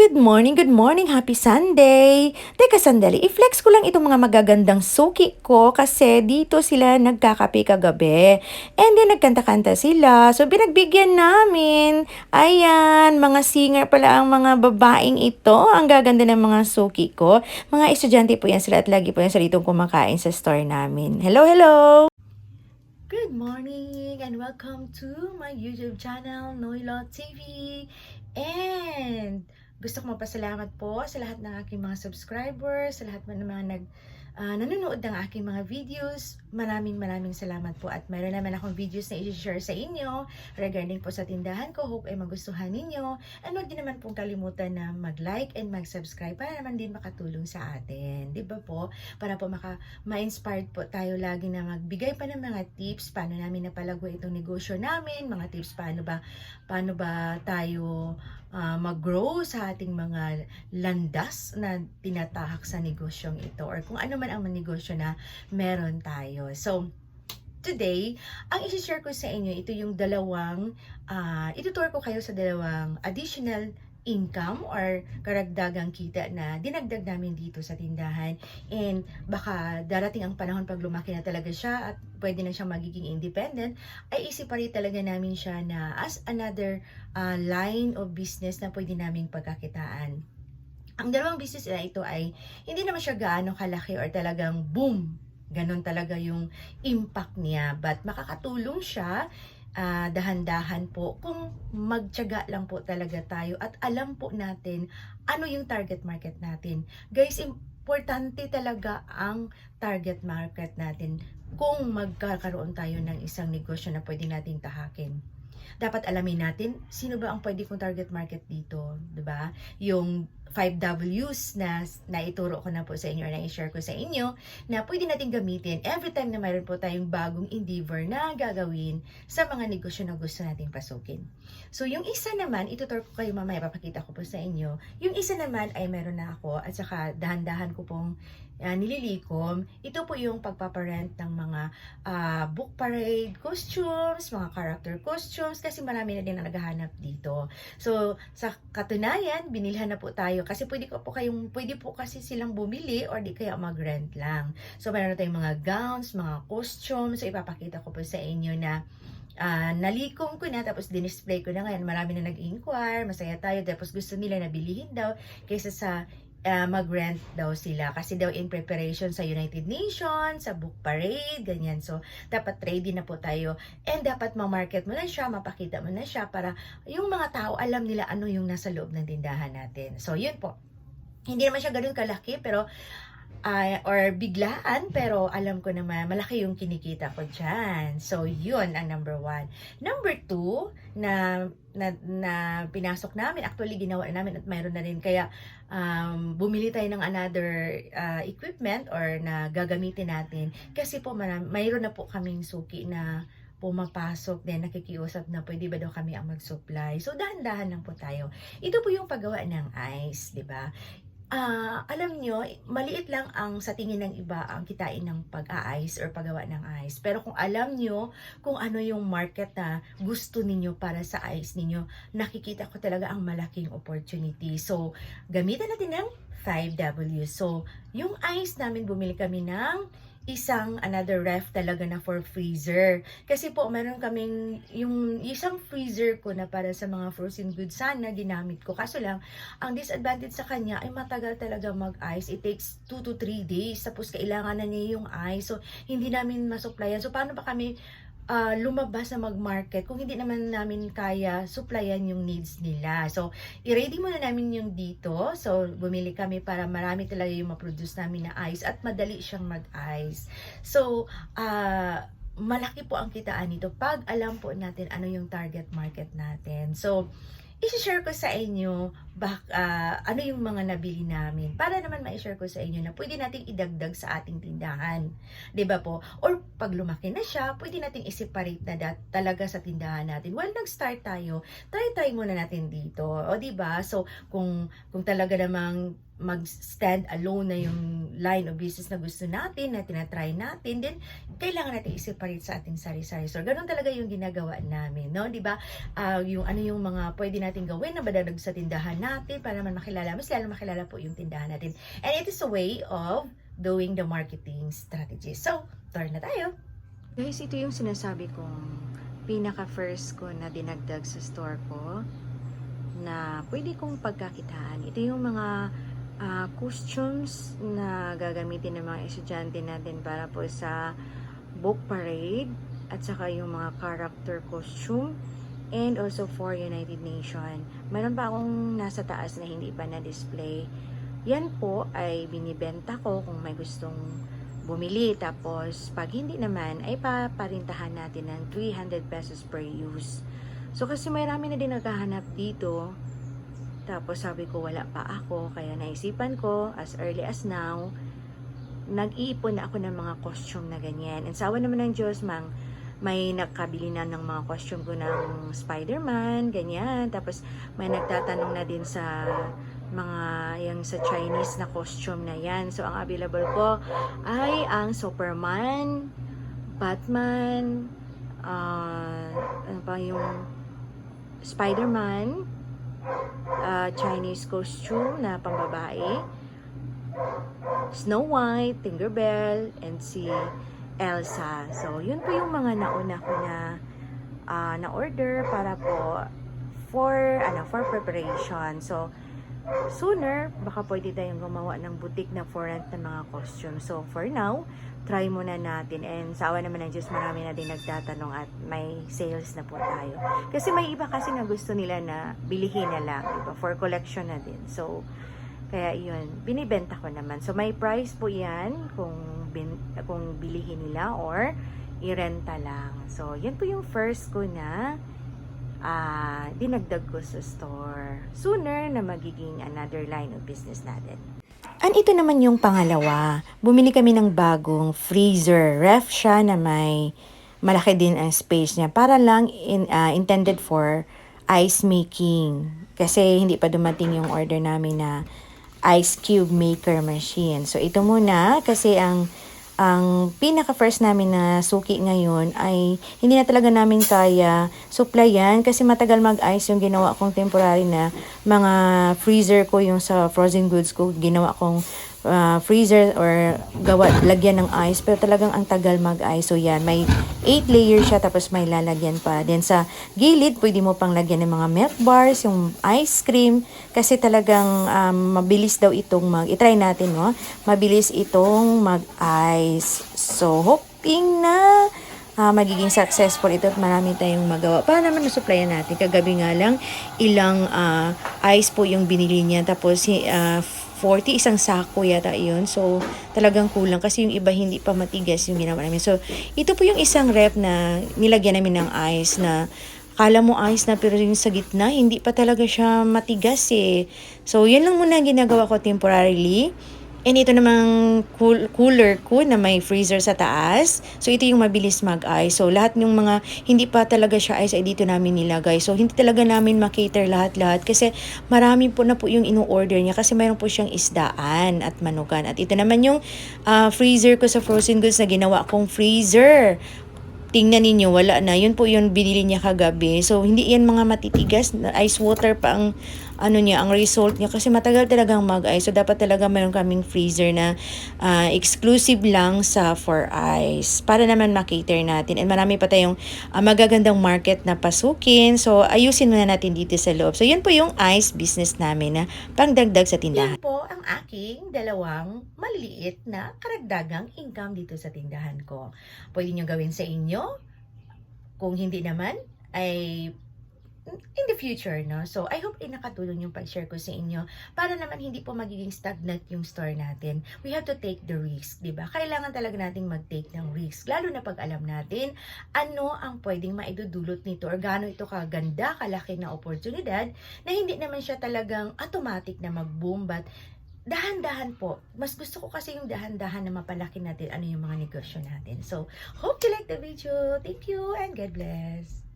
Good morning, good morning, happy Sunday! Teka sandali, i-flex ko lang itong mga magagandang suki ko kasi dito sila nagkakape kagabi. And then nagkanta-kanta sila, so binagbigyan namin. Ayan, mga singer pala ang mga babaeng ito. Ang gaganda ng mga suki ko. Mga estudyante po yan sila at lagi po yan sila itong kumakain sa store namin. Hello, hello! Good morning and welcome to my YouTube channel, Noilo TV. And gusto ko magpasalamat po sa lahat ng aking mga subscribers, sa lahat ng mga nag ah, nanonood ng aking mga videos. Maraming maraming salamat po at mayroon naman akong videos na i-share sa inyo regarding po sa tindahan ko. Hope ay magustuhan ninyo. And huwag din naman pong kalimutan na mag-like and mag-subscribe para naman din makatulong sa atin. Ba po? Para po maka ma-inspired po tayo lagi na magbigay pa ng mga tips paano namin napalago itong negosyo namin, mga tips paano ba paano ba tayo ah, mag-grow sa ating mga landas na tinatahak sa negosyong ito or kung ano man ang negosyo na meron tayo. So, today, ang isi-share ko sa inyo, ito yung dalawang, uh, itutur ko kayo sa dalawang additional income or karagdagang kita na dinagdag namin dito sa tindahan and baka darating ang panahon pag lumaki na talaga siya at pwede na siyang magiging independent ay isip pa rin talaga namin siya na as another uh, line of business na pwede naming pagkakitaan. Ang dalawang business na ito ay hindi naman siya gaano kalaki or talagang boom. Ganon talaga yung impact niya. But makakatulong siya ah, dahan-dahan po kung magtiyaga lang po talaga tayo at alam po natin ano yung target market natin. Guys, importante talaga ang target market natin kung magkakaroon tayo ng isang negosyo na pwede nating tahakin dapat alamin natin sino ba ang pwede kong target market dito, 'di ba? Yung 5 Ws na naituro ko na po sa inyo or na-share ko sa inyo na pwede natin gamitin every time na mayroon po tayong bagong endeavor na gagawin sa mga negosyo na gusto nating pasukin. So, yung isa naman, ituturo ko kayo mamaya, papakita ko po sa inyo. Yung isa naman ay meron na ako at saka dahan-dahan ko pong uh, nililikom. Ito po yung pagpaparent ng mga uh, book parade costumes, mga character costumes, kasi marami na din na naghahanap dito. So, sa katunayan, binilhan na po tayo kasi pwede ko po kayong, pwede po kasi silang bumili or di kaya mag-rent lang. So, meron tayong mga gowns, mga costumes. So, ipapakita ko po sa inyo na uh, nalikom ko na tapos dinisplay ko na ngayon marami na nag-inquire masaya tayo tapos gusto nila na bilihin daw kaysa sa uh, mag-rent daw sila kasi daw in preparation sa United Nations, sa book parade, ganyan. So, dapat ready na po tayo and dapat ma-market mo na siya, mapakita mo na siya para yung mga tao alam nila ano yung nasa loob ng tindahan natin. So, yun po. Hindi naman siya ganun kalaki pero uh, or biglaan pero alam ko naman malaki yung kinikita ko dyan. So, yun ang number one. Number two, na, na, na pinasok namin, actually ginawa namin at mayroon na rin. Kaya, um, bumili tayo ng another uh, equipment or na gagamitin natin. Kasi po, mayroon na po kaming suki na pumapasok din, nakikiusap na pwede ba daw kami ang mag-supply. So, dahan-dahan lang po tayo. Ito po yung paggawa ng ice, di ba? Ah, alam nyo, maliit lang ang sa tingin ng iba ang kitain ng pag-a-ice or paggawa ng ice. Pero kung alam nyo kung ano yung market na gusto ninyo para sa ice ninyo, nakikita ko talaga ang malaking opportunity. So, gamitan natin ng 5W. So, yung ice namin, bumili kami ng isang another ref talaga na for freezer. Kasi po, meron kaming yung isang freezer ko na para sa mga frozen goods sana ginamit ko. Kaso lang, ang disadvantage sa kanya ay matagal talaga mag-ice. It takes 2 to 3 days. Tapos kailangan na niya yung ice. So, hindi namin masupplyan. So, paano ba kami uh, lumabas na mag-market kung hindi naman namin kaya supplyan yung needs nila. So, i-ready muna namin yung dito. So, bumili kami para marami talaga yung ma-produce namin na ice at madali siyang mag-ice. So, uh, malaki po ang kitaan nito pag alam po natin ano yung target market natin. So, i-share ko sa inyo bak, uh, ano yung mga nabili namin para naman ma-share ko sa inyo na pwede nating idagdag sa ating tindahan. ba po? Or pag lumaki na siya, pwede nating i-separate na dat talaga sa tindahan natin. While nag-start tayo, try-try muna natin dito. O ba? So kung kung talaga namang mag-stand alone na yung line of business na gusto natin, na tinatry natin, then kailangan natin i-separate sa ating sari-sari store. Ganun talaga yung ginagawa namin, no? 'Di ba? Uh, yung ano yung mga pwede nating gawin na badadag sa tindahan natin para naman makilala, mas lalo makilala po yung tindahan natin. And it is a way of doing the marketing strategy. So, turn na tayo. Guys, ito yung sinasabi kong pinaka-first ko na dinagdag sa store ko na pwede kong pagkakitaan. Ito yung mga ah, costumes na gagamitin ng mga estudyante natin para po sa book parade at saka yung mga character costume and also for United Nation. Meron pa akong nasa taas na hindi pa na-display. Yan po ay binibenta ko kung may gustong bumili. Tapos, pag hindi naman, ay paparintahan natin ng 300 pesos per use. So, kasi may rami na din naghahanap dito. Tapos, sabi ko, wala pa ako. Kaya naisipan ko, as early as now, nag-iipon na ako ng mga costume na ganyan. And sawa naman ng Diyos, mang, may nakabili na ng mga costume ko ng Spider-Man, ganyan. Tapos, may nagtatanong na din sa mga yung sa Chinese na costume na yan. So, ang available ko ay ang Superman, Batman, ah, ano pa yung Spider-Man, ah, Chinese costume na pambabae, Snow White, Tinkerbell, and si Elsa. So, yun po yung mga nauna ko na ah, na-order para po for ano for preparation. So, sooner, baka pwede tayong gumawa ng boutique na for rent ng mga costume. So, for now, try muna natin. And sa awa naman ng Diyos, marami na din nagtatanong at may sales na po tayo. Kasi may iba kasi na gusto nila na bilihin na lang, diba? For collection na din. So, kaya yun, binibenta ko naman. So, may price po yan kung, bin, kung bilihin nila or irenta lang. So, yan po yung first ko na ah dinagdag ko sa store. Sooner na magiging another line of business natin. And ito naman yung pangalawa. Bumili kami ng bagong freezer. Ref siya na may malaki din ang space niya. Para lang in, ah, intended for ice making. Kasi hindi pa dumating yung order namin na ice cube maker machine. So ito muna kasi ang ang pinaka first namin na suki ngayon ay hindi na talaga namin kaya supplyan kasi matagal mag-ice yung ginawa kong temporary na mga freezer ko yung sa frozen goods ko ginawa kong ah, freezer or gawa lagyan ng ice pero talagang ang tagal mag-ice so yan may 8 layer siya tapos may lalagyan pa then sa gilid pwede mo pang lagyan ng mga milk bars yung ice cream kasi talagang um, mabilis daw itong mag itry natin no mabilis itong mag-ice so hoping na ah, magiging successful ito at marami tayong magawa. Para naman na-supplyan natin. Kagabi nga lang, ilang ah, ice po yung binili niya. Tapos, ah, 40, isang sako yata yun. So, talagang kulang kasi yung iba hindi pa matigas yung ginawa namin. So, ito po yung isang rep na nilagyan namin ng ice na Kala mo ice na pero yung sa gitna, hindi pa talaga siya matigas eh. So, yun lang muna ginagawa ko temporarily. And ito namang cool, cooler ko na may freezer sa taas. So, ito yung mabilis mag-ice. So, lahat ng mga hindi pa talaga siya ice ay dito namin nilagay. So, hindi talaga namin makater lahat-lahat kasi marami po na po yung ino-order niya kasi mayroon po siyang isdaan at manugan. At ito naman yung ah, freezer ko sa frozen goods na ginawa kong freezer tingnan ninyo, wala na. Yun po yung binili niya kagabi. So, hindi yan mga matitigas. Ice water pa ang ano niya, ang result niya. Kasi matagal talagang mag-ice. So, dapat talaga mayroon kaming freezer na ah, exclusive lang sa for ice. Para naman makater natin. And marami pa tayong ah, magagandang market na pasukin. So, ayusin muna natin dito sa loob. So, yun po yung ice business namin na pangdagdag sa tindahan. Yan po ang aking dalawang maliliit na karagdagang income dito sa tindahan ko. Pwede nyo gawin sa inyo. Kung hindi naman, ay in the future, no? So, I hope ay nakatulong yung pag-share ko sa inyo para naman hindi po magiging stagnant yung store natin. We have to take the risk, di ba? Kailangan talaga nating mag-take ng risk, lalo na pag alam natin ano ang pwedeng maidudulot nito or gaano ito kaganda, kalaki na oportunidad na hindi naman siya talagang automatic na mag-boom but dahan-dahan po. Mas gusto ko kasi yung dahan-dahan na mapalaki natin ano yung mga negosyo natin. So, hope you like the video. Thank you and God bless.